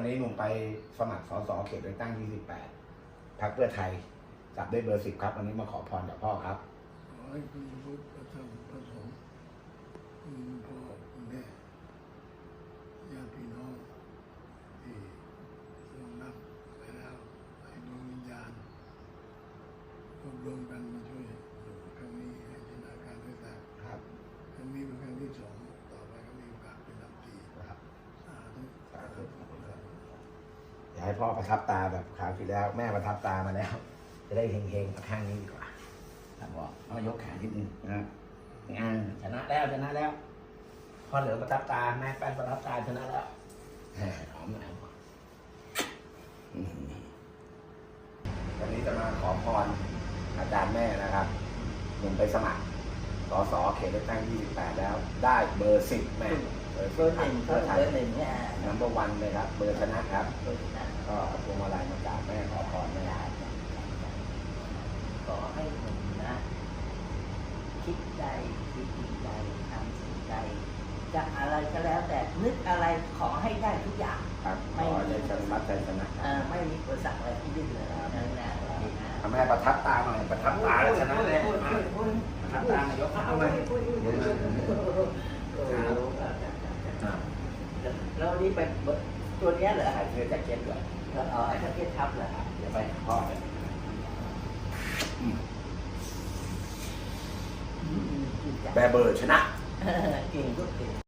วันนี้หนุ่มไปสมัครสสเขตเลือกตั้งที่18พรรคเพื่อไทยจับได้เบอร์สิบครับ วันนี้มาขอพรจากพ่อครับขอให้คุณพุทธพระธรรมพระสงฆ์คุณพ่อคุณแม่ญาติพี่น้องที่ลงลับไปแล้วให้ดวงวิญญาณรวบรวมกันมาช่วยอยู่ครั้งนี้ให้ชนะการเลือกตั้ง ครับ ครั้งนี้เป็นครั้งที่สองต่อไปก็มีโอกาสเป็นลำตี ครับ สาธุสาธุสาธุ อยาก ให้พ่อประทับตาแบบคราวที่แล้ว แม่ประทับตามาแล้ว จะได้เฮงๆกับข้างนี้ดีกว่าครับพ่อเอายกแขนนิดนึงนะครับอ่าชนะแล้วชนะแล้วพ่อเหลือประทับตาแม่แป้นประทับตาชนะแล้วแหมหอมหน่อยพ่ออืมวันนี้จะมาขอพรอาจารย์แม่นะครับหนุ่มไปสมัครสสเขตเลือกตั้ง 28 แล้ว ได้เบอร์สิบแม่ เบอร์เบสิอบร์หนึ่งเพื่อไทเบยอร์หนึ่งเนี่ยนัมเบอร์วันเลยครับ เบอร์ชนะครับเบอร์นั้นก็เอาพวงมาลัยมากราบแม่ขอพรแม่ขอให้ผมนะ คิดใดคิดสิ่งใดทำสิ่งใดจะอะไรก็แล้วแต่นึกอะไรขอให้ได้ทุกอย่างครับขอใจชนรับใจชนะเออไม่มีอุปสรรคอะไรที่ดิ้นเลยนะนะนะนะทำแม่ประทับตาหน่อยประทับตาแล้วชนะเลยพูดมาพูดพูดประทับตาหน่อยยกขาเลย แล้ว นี่เป็นตัวเนี้ยเหรอใส่เสื้อแจ็คเก็ตด้วยอ๋อไอ้ทัพเก็ตทับเหรอเดี๋ยวไปหาพ่อเลยจริงจังแบร์เบอร์ชนะ เก่งก็เก่ง